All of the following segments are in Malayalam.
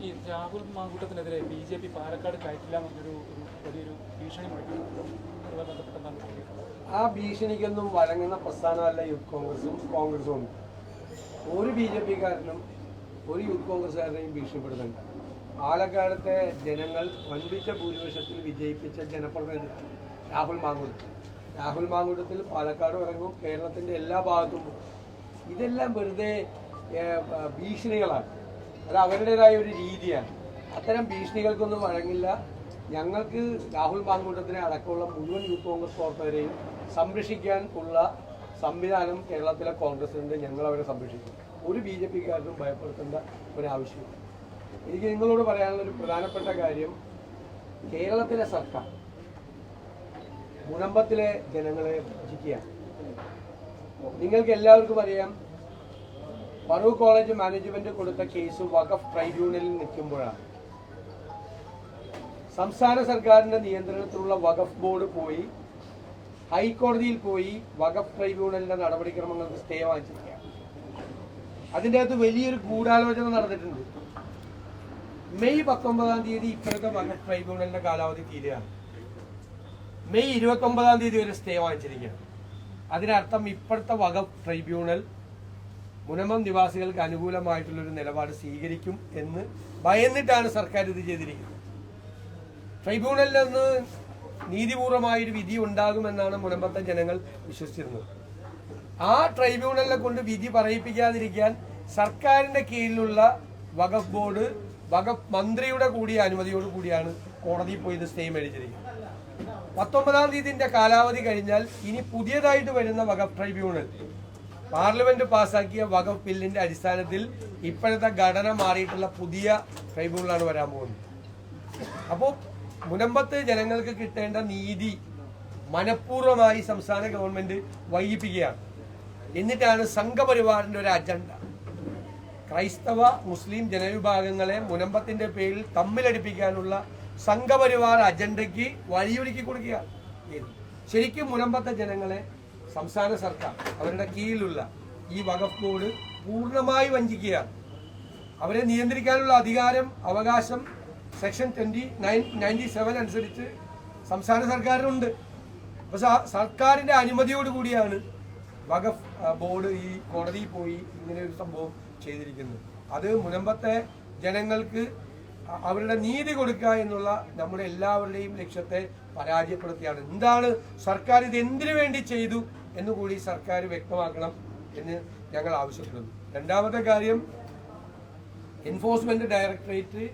ഈ രാഹുൽ മാങ്കൂട്ടത്തിനെതിരെ ബി ജെ പി പാലക്കാട് കയറ്റില്ല എന്നൊരു വലിയൊരു ഭീഷണി ആ ഭീഷണിക്കൊന്നും വഴങ്ങുന്ന പ്രസ്ഥാനമല്ല യൂത്ത് കോൺഗ്രസും കോൺഗ്രസും. ഉണ്ട് ഒരു ബി ജെ പിക്കാരനും ഒരു യൂത്ത് കോൺഗ്രസ്സുകാരനെയും ഭീഷണിപ്പെടുന്നുണ്ട് പാലക്കാടത്തെ ജനങ്ങൾ വൻപിച്ച ഭൂരിപക്ഷത്തിൽ വിജയിപ്പിച്ച ജനപ്രതിനിധി രാഹുൽ മാങ്കുടം രാഹുൽ മാങ്കുടത്തിൽ പാലക്കാട് ഇറങ്ങും കേരളത്തിന്റെ എല്ലാ ഭാഗത്തും ഇതെല്ലാം വെറുതെ ഭീഷണികളാണ്. അത് അവരുടേതായ ഒരു രീതിയാണ്. അത്തരം ഭീഷണികൾക്കൊന്നും വഴങ്ങില്ല. ഞങ്ങൾക്ക് രാഹുൽ മാങ്കൂട്ടത്തിനെ അടക്കമുള്ള മുഴുവൻ യൂത്ത് കോൺഗ്രസ് പ്രവർത്തകരെയും സംരക്ഷിക്കാൻ ഉള്ള സംവിധാനം കേരളത്തിലെ കോൺഗ്രസിനുണ്ട്. ഞങ്ങൾ അവരെ സംരക്ഷിക്കും. ഒരു ബി ജെ പിക്കാരനും ഭയപ്പെടുത്തേണ്ട ഒരാവശ്യമില്ല എനിക്ക് നിങ്ങളോട് പറയാനുള്ള ഒരു പ്രധാനപ്പെട്ട കാര്യം കേരളത്തിലെ സർക്കാർ മുനമ്പത്തിലെ ജനങ്ങളെ ഭജിക്കുകയാണ് നിങ്ങൾക്ക് എല്ലാവർക്കും അറിയാം ഫറൂഖ് കോളേജ് മാനേജ്മെന്റ് കൊടുത്ത കേസ് വഖഫ് ട്രൈബ്യൂണലിൽ നിൽക്കുമ്പോഴാണ്. സംസ്ഥാന സർക്കാരിന്റെ നിയന്ത്രണത്തിലുള്ള വഖഫ് ബോർഡ് പോയി ഹൈക്കോടതിയിൽ പോയി വഖഫ് ട്രൈബ്യൂണലിന്റെ നടപടിക്രമങ്ങൾക്ക് സ്റ്റേ വാങ്ങിച്ചിരിക്കുകയാണ് അതിന്റെ അകത്ത് വലിയൊരു ഗൂഢാലോചന നടന്നിട്ടുണ്ട്. മെയ് പത്തൊമ്പതാം തീയതി ഇപ്പോഴത്തെ വഖഫ് ട്രൈബ്യൂണലിന്റെ കാലാവധി തീരുകയാണ്. മെയ് ഇരുപത്തി ഒമ്പതാം തീയതി വരെ സ്റ്റേ വാങ്ങിച്ചിരിക്കുകയാണ്. അതിനർത്ഥം ഇപ്പോഴത്തെ വഖഫ് ട്രൈബ്യൂണൽ മുനമം നിവാസികൾക്ക് അനുകൂലമായിട്ടുള്ളൊരു നിലപാട് സ്വീകരിക്കും എന്ന് ഭയന്നിട്ടാണ് സർക്കാർ ഇത് ചെയ്തിരിക്കുന്നത്. ട്രൈബ്യൂണലിൽ നിന്ന് നീതിപൂർവമായൊരു വിധി ഉണ്ടാകുമെന്നാണ് മുനമ്പത്തെ ജനങ്ങൾ വിശ്വസിച്ചിരുന്നത്. ആ ട്രൈബ്യൂണലിനെ കൊണ്ട് വിധി പറയിപ്പിക്കാതിരിക്കാൻ സർക്കാരിന്റെ കീഴിലുള്ള വഖഫ് ബോർഡ് വഖഫ് മന്ത്രിയുടെ കൂടിയ അനുമതിയോട് കൂടിയാണ് കോടതിയിൽ പോയി ഇത് സ്റ്റേ മേടിച്ചിരിക്കുന്നത്. പത്തൊമ്പതാം തീയതിന്റെ കാലാവധി കഴിഞ്ഞാൽ ഇനി പുതിയതായിട്ട് വരുന്ന വകഫ് ട്രൈബ്യൂണൽ. പാർലമെന്റ് പാസാക്കിയ വകഫ് ബില്ലിന്റെ അടിസ്ഥാനത്തിൽ ഇപ്പോഴത്തെ ഘടന മാറിയിട്ടുള്ള പുതിയ ട്രൈബ്യൂണലാണ് വരാൻ പോകുന്നത്. അപ്പോൾ മുനമ്പത്ത് ജനങ്ങൾക്ക് കിട്ടേണ്ട നീതി മനഃപൂർവമായി സംസ്ഥാന ഗവൺമെന്റ് വൈകിപ്പിക്കുകയാണ്. എന്നിട്ടാണ് സംഘപരിവാറിന്റെ ഒരു അജണ്ട. ക്രൈസ്തവ മുസ്ലിം ജനവിഭാഗങ്ങളെ മുനമ്പത്തിന്റെ പേരിൽ തമ്മിലടിപ്പിക്കാനുള്ള സംഘപരിവാർ അജണ്ടയ്ക്ക് വഴിയൊരുക്കി കൊടുക്കുക. ശരിക്കും മുനമ്പത്തെ ജനങ്ങളെ സംസ്ഥാന സർക്കാർ അവരുടെ കീഴിലുള്ള ഈ വഖഫ് ബോർഡ് പൂർണമായി വഞ്ചിക്കുകയാണ്. അവരെ നിയന്ത്രിക്കാനുള്ള അധികാരം അവകാശം section twenty nine ninety seven അനുസരിച്ച് സംസ്ഥാന സർക്കാരിനുണ്ട്. പക്ഷേ സർക്കാരിന്റെ സർക്കാരിന്റെ അനുമതിയോട് കൂടിയാണ് വഖഫ് ബോർഡ് ഈ കോടതിയിൽ പോയി ഇങ്ങനെ ഒരു സംഭവം ചെയ്തിരിക്കുന്നത്. അത് മുനമ്പത്തെ ജനങ്ങൾക്ക് അവരുടെ നീതി കൊടുക്കുക എന്നുള്ള നമ്മുടെ എല്ലാവരുടെയും ലക്ഷ്യത്തെ പരാജയപ്പെടുത്തിയാണ്. എന്താണ് സർക്കാർ ഇത് എന്തിനു വേണ്ടി ചെയ്തു എന്ന് കൂടി സർക്കാർ വ്യക്തമാക്കണം എന്ന് ഞങ്ങൾ ആവശ്യപ്പെടുന്നു. രണ്ടാമത്തെ കാര്യം എൻഫോഴ്സ്മെന്റ് ഡയറക്ടറേറ്റ്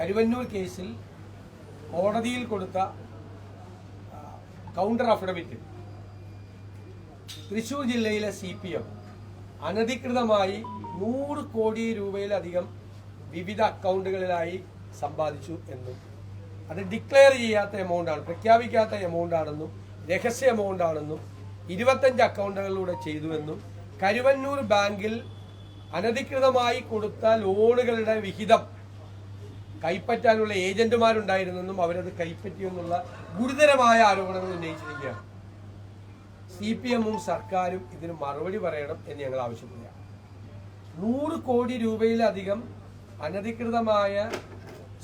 കരുവന്നൂർ കേസിൽ കോടതിയിൽ കൊടുത്ത കൗണ്ടർ അഫിഡവിറ്റ് തൃശൂർ ജില്ലയിലെ സി പി എം അനധികൃതമായി നൂറ് കോടി രൂപയിലധികം വിവിധ അക്കൗണ്ടുകളിലായി സമ്പാദിച്ചു എന്നും അത് ഡിക്ലെയർ ചെയ്യാത്ത എമൗണ്ട് ആണ് പ്രഖ്യാപിക്കാത്ത എമൗണ്ട് ആണെന്നും രഹസ്യ എമൗണ്ട് ആണെന്നും ഇരുപത്തഞ്ച് അക്കൗണ്ടുകളിലൂടെ ചെയ്തുവെന്നും കരുവന്നൂർ ബാങ്കിൽ അനധികൃതമായി കൊടുത്ത ലോണുകളുടെ വിഹിതം കൈപ്പറ്റാനുള്ള ഏജന്റുമാരുണ്ടായിരുന്നെന്നും അവരത് കൈപ്പറ്റിയെന്നുള്ള ഗുരുതരമായ ആരോപണങ്ങൾ ഉന്നയിച്ചിരിക്കുകയാണ്. സി പി എമ്മും സർക്കാരും ഇതിന് മറുപടി പറയണം എന്ന് ഞങ്ങൾ ആവശ്യപ്പെടുകയാണ്. നൂറ് കോടി രൂപയിലധികം അനധികൃതമായ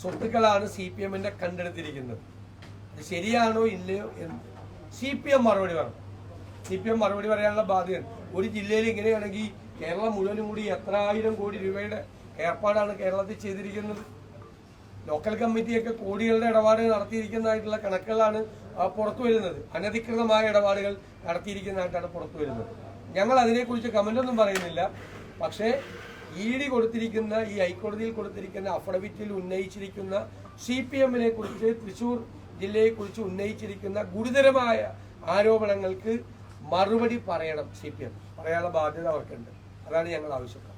സ്വത്തുക്കളാണ് സി പി എമ്മിന്റെ കണ്ടെടുത്തിരിക്കുന്നത്. അത് ശരിയാണോ ഇല്ലയോ എന്ന് സി പി എം മറുപടി പറയണം സി പി എം മറുപടി പറയാനുള്ള ബാധ്യത. ഒരു ജില്ലയിൽ ഇങ്ങനെയാണെങ്കിൽ കേരളം മുഴുവനും കൂടി എത്ര ആയിരം കോടി രൂപയുടെ ഏർപ്പാടാണ് കേരളത്തിൽ ചെയ്തിരിക്കുന്നത്. ലോക്കൽ കമ്മിറ്റിയൊക്കെ കോടികളുടെ ഇടപാട് നടത്തിയിരിക്കുന്നതായിട്ടുള്ള കണക്കുകളാണ് പുറത്തു വരുന്നത്. അനധികൃതമായ ഇടപാടുകൾ നടത്തിയിരിക്കുന്നതായിട്ടാണ് പുറത്തു വരുന്നത്. ഞങ്ങൾ അതിനെക്കുറിച്ച് കമന്റൊന്നും പറയുന്നില്ല. പക്ഷേ ഇ ഡി കൊടുത്തിരിക്കുന്ന ഈ ഹൈക്കോടതിയിൽ കൊടുത്തിരിക്കുന്ന അഫിഡവിറ്റിൽ ഉന്നയിച്ചിരിക്കുന്ന സി പി എമ്മിനെ കുറിച്ച് തൃശൂർ ജില്ലയെ കുറിച്ച് ഉന്നയിച്ചിരിക്കുന്ന ഗുരുതരമായ ആരോപണങ്ങൾക്ക് മറുപടി പറയണം സി പി എം പറയാനുള്ള ബാധ്യത അവർക്കുണ്ട്. അതാണ് ഞങ്ങൾ ആവശ്യപ്പെടുന്നത്.